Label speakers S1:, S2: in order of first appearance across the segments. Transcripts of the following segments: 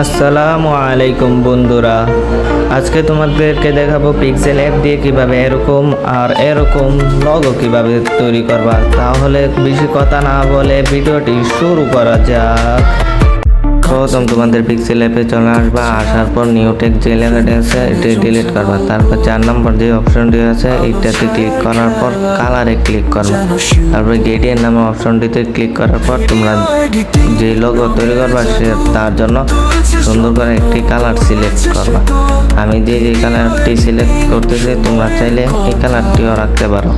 S1: আসসালামু আলাইকুম বন্ধুরা। আজকে তোমাদেরকে দেখাবো পিক্সেল অ্যাপ দিয়ে কীভাবে এরকম আর এরকম লগো কীভাবে তৈরি করবা। তাহলে বেশি কথা না বলে ভিডিওটি শুরু করা যাক। প্রথম তোমাদের পিক্সেল অ্যাপে চলে আসবা, আসার পর নিউটেক যে লেখাটি আছে, এটি ডিলিট করবা। তারপর চার নম্বর যে অপশনটি আছে, এইটাতে ক্লিক করার পর কালারে ক্লিক করবা। তারপর গেডিয়ান নামে অপশনটিতে ক্লিক করার পর তোমরা যে লোগো তৈরি করবা, সে তার জন্য সুন্দর করে একটি কালার সিলেক্ট করবা। আমি যে যে কালারটি সিলেক্ট করতেছি, তোমরা চাইলে এই কালারটিও রাখতে পারো।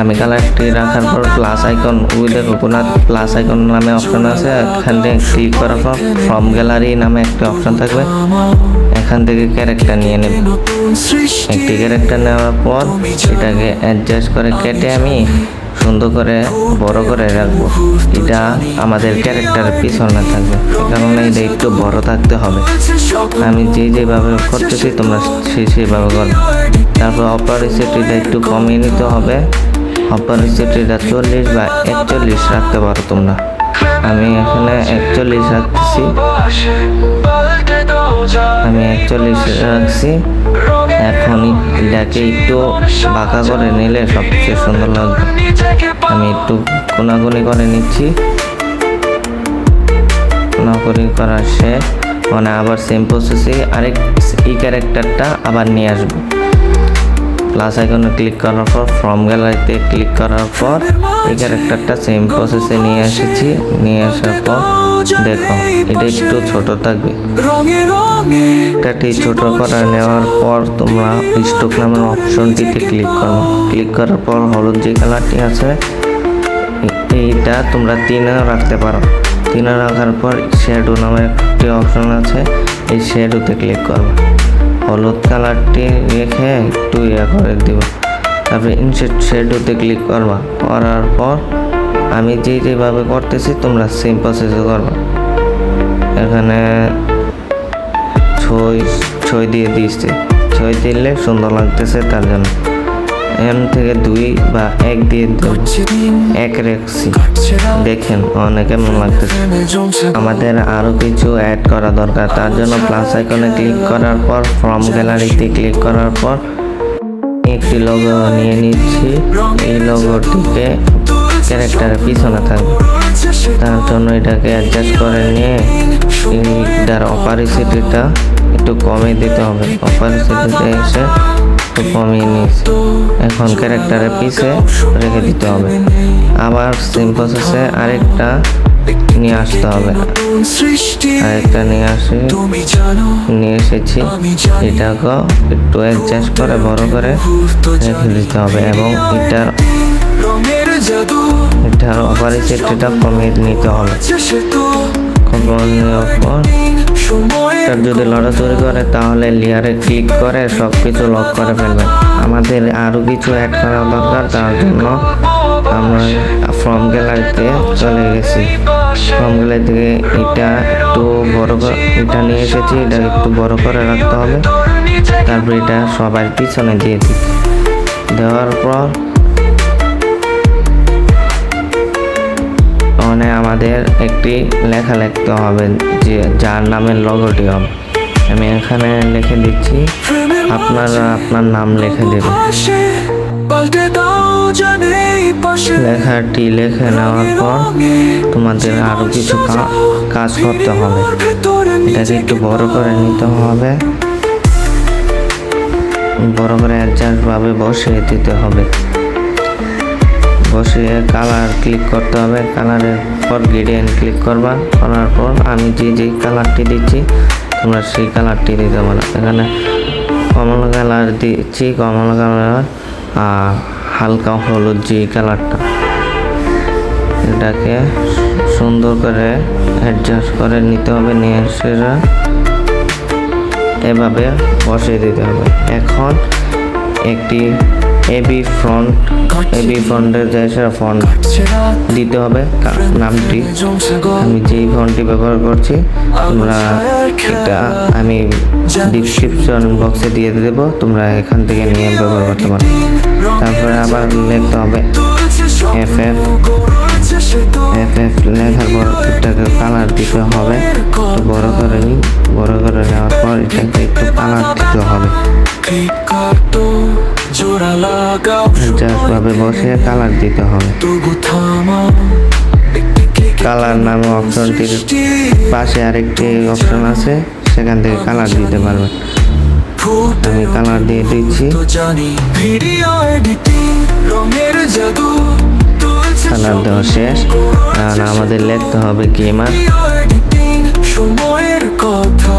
S1: আমি কালারটি রাখার পর plus icon with coconut plus icon নামে অপশন আছে। এখান থেকে ক্লিক করার পর ফ্রম গ্যালারি নামে একটা অপশন থাকবে। এখান থেকে ক্যারেক্টার নিয়ে নেব। একটি ক্যারেক্টার নেওয়ার পর এটাকে অ্যাডজাস্ট করে কেটে আমি সুন্দর করে, বড় করে রাখব। এটা আমাদের ক্যারেক্টারের পিছনে থাকবে। এই কারণে এটা একটু বড় থাকতে হবে। আমি যে যেভাবে করতেছি তোমরা সেই সেইভাবে করবে। তারপর অপারিসিটিটা একটু কমিয়ে নিতে হবে। অপারিসিটিটা চল্লিশ বা একচল্লিশ রাখতে পারো তোমরা। আমি এখানে একচল্লিশ রাখতেছি। আমি একচল্লিশ রাখছি। এখন এটাকে একটু বাঁকা করে নিলে সবচেয়ে সুন্দর লাগবে। আমি একটু কোনাগুনি করে নিচ্ছি। কোনাগুনি করা শেষ। মানে আবার সেম প্রসেসে আরেক এই ক্যারেক্টারটা আবার নিয়ে আসব। প্লাস আইকনে ক্লিক করার পর ফর্ম গ্যালারিতে ক্লিক করার পর এই ক্যারেক্টারটা সেম প্রসেসে নিয়ে এসেছি। নিয়ে আসার পর, দেখো, এটা একটু ছোট থাকবে। এটাটি ছোট করে নেওয়ার পর তোমরা স্টক নামের অপশনটিতে ক্লিক করো। ক্লিক করার পর হলুদ যে কালারটি আছে, এইটা তোমরা তিনে রাখতে পারো। তিনে রাখার পর শ্যাডো নামের একটি অপশন আছে। এই শ্যাডোতে ক্লিক করবে। হলুদ কালারটি রেখে একটু ইয়ে করে দিব। তারপরে ইনসেট শ্যাডোতে ক্লিক করবা। করার পর আমি যে যেভাবে করতেছি, তোমরা সেম প্রসেসে করবা। এখানে ছই ছই দিয়ে দিয়েছে। ছই দিলে সুন্দর লাগতেছে তার জন্য। এম থেকে দুই বা এক দিয়ে এক রেখছি। দেখেন, অনেক কেমন লাগতেছে। আমাদের আরও কিছু অ্যাড করা দরকার। তার জন্য প্লাস আইকনে ক্লিক করার পর ফর্ম গ্যালারিতে ক্লিক করার পর, একটি লোগো নিয়ে নিচ্ছি। এই লোগোটিকে ক্যারেক্টারের পিছনে থাকবে। তার জন্য এটাকে অ্যাডজাস্ট করে নিয়ে এইটার অপারিসিটিটা একটু কমিয়ে দিতে হবে। অপারিসিটিতে এসে একটু কমিয়ে নিয়েছি। এখন ক্যারেক্টারের পিছে রেখে দিতে হবে। আবার সেম প্রসেসে আরেকটা নিয়ে আসতে হবে। আরেকটা নিয়ে আসি, নিয়ে এসেছি। এটাকে একটু অ্যাডজাস্ট করে, বড় করে রেখে দিতে হবে এবং এটার এটার অপারিসিটিটা কমিয়ে নিতে হবে। কমিয়ে নেওয়ার পর এটার যদি লড়াচড়ি করে, তাহলে লেয়ারে ক্লিক করে সব কিছু লক করে ফেলবে আমাদের আরও কিছু অ্যাড করা দরকার, তার জন্য আমরা ফর্ম গ্যালারিতে চলে গেছি। ফর্ম গ্যালারি থেকে এটা একটু বড় করে এটা নিয়ে এসেছি, এটা একটু বড় করে রাখতে হবে। তারপর এটা সবার পিছনে দিয়ে দিই। দেওয়ার পর মানে আমাদের একটি লেখা লিখতে হবে, যে যার নামের লগোটি হবে। আমি এখানে লিখে দিচ্ছি, আপনারা আপনার নাম লিখে দেবেন। লেখাটি লিখে নেওয়ার পর তোমাদের আরও কিছু কাজ করতে হবে। এটাকে একটু বড় করে নিতে হবে। বড় করে অ্যাডজাস্টভাবে বসিয়ে দিতে হবে। বসিয়ে কালার ক্লিক করতে হবে। কালারের পর গ্রেডিয়েন্ট ক্লিক করবা। করার পর আমি যে যে কালারটি দিচ্ছি, তোমরা সেই কালারটি দিতে পারো। এখানে কমলা কালার দিচ্ছি, কমলা কালার আর হালকা হলুদ যে কালারটা এটাকে সুন্দর করে অ্যাডজাস্ট করে নিতে হবে নিয়ে সেটা এভাবে বসিয়ে দিতে হবে। এখন একটি এবি ফ্রন্ট এবি ফ্রন্টের যে ফন্ট দিতে হবে নামটি। আমি যেই ফন্টটি ব্যবহার করছি তোমরা এটা আমি ডিসক্রিপশন বক্সে দিয়ে দেব তোমরা এখান থেকে নিয়ে ব্যবহার করতে পারো। তারপরে আবার লিখতে হবে এফ এফ এফ এফ লেখার পর এটাকে কালার দিতে হবে। বড় করে নিই। বড় করে নেওয়ার পর এটাকে একটু কালার দিতে হবে।
S2: জোড়া লাগাও
S1: জাস্ট ভাবে বসে কালার দিতে হবে। কালার নামে অপশনটির পাশে আরেকটি অপশন আছে সেখান থেকে কালার দিতে পারবেন আমি কালার দিয়ে দিচ্ছি। কালার দেওয়া শেষ। আর আমাদের লিখতে হবে গেমার
S2: সময়ের কথা।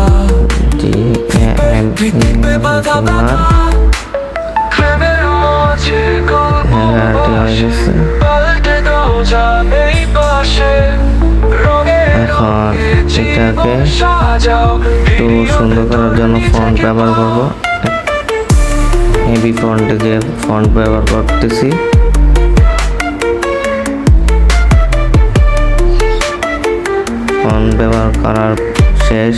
S1: এখন এটাকে একটু সুন্দর করার জন্য ফন্ট ব্যবহার করব হেভি ফন্টে যে ফন্ট ব্যবহার করতেছি। ফন্ট ব্যবহার করার শেষ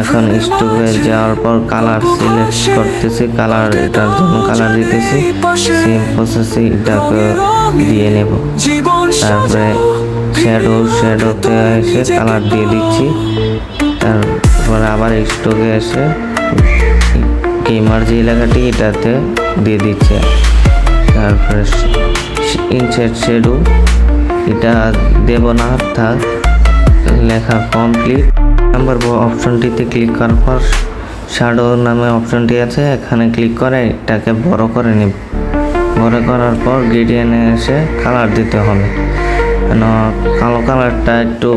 S1: এখন স্টোভে যাওয়ার পর কালার সিলেক্ট করতেছি, কালার এটার জন্য কালার দিতেছি সেম প্রসেসে এটাকে দিয়ে নেব। তারপরে শ্যাডো শ্যাডোতে এসে কালার দিয়ে দিচ্ছি। তারপরে আবার স্টোকে এসে গেমার যে এলাকাটি এটাতে দিয়ে দিচ্ছে। তারপরে ইনসেট শ্যাডো এটা দেব না, থাক, লেখা কমপ্লিট নাম্বার অপশনটিতে ক্লিক করার পর শ্যাডো নামে অপশনটি আছে। এখানে ক্লিক করে এটাকে বড় করে নিব। বড় করার পর গ্রেডিয়েন্টে এসে কালার দিতে হবে। কেন কালো কালারটা একটু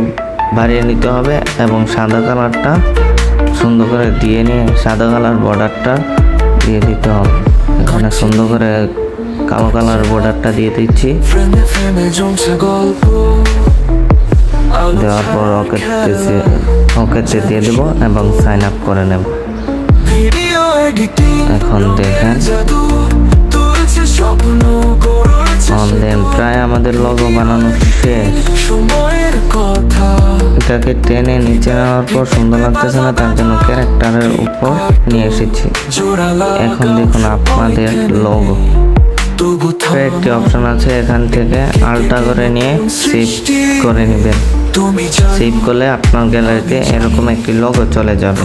S1: বাড়িয়ে নিতে হবে এবং সাদা কালারটা সুন্দর করে দিয়ে নিয়ে সাদা কালার বর্ডারটা দিয়ে দিতে হবে। এখানে সুন্দর করে কালো কালার বর্ডারটা দিয়ে দিচ্ছি। দেওয়ার পর ওকেতে ওকেতে দিয়ে দেবো এবং সাইন আপ করে নেব। এখন দেখেন দেন প্রায় আমাদের লগো বানানো শেষ। এটাকে টেনে নিচে নেওয়ার পর সুন্দর লাগতেছে না, তার জন্য ক্যারেক্টারের উপর নিয়ে এসেছি। এখন দেখুন আপনাদের লোগো একটি অপশন আছে এখান থেকে আলটা করে নিয়ে সেভ করে নেবেন। সেভ করলে আপনার গ্যালারিতে এরকম একটি লোগো চলে যাবে।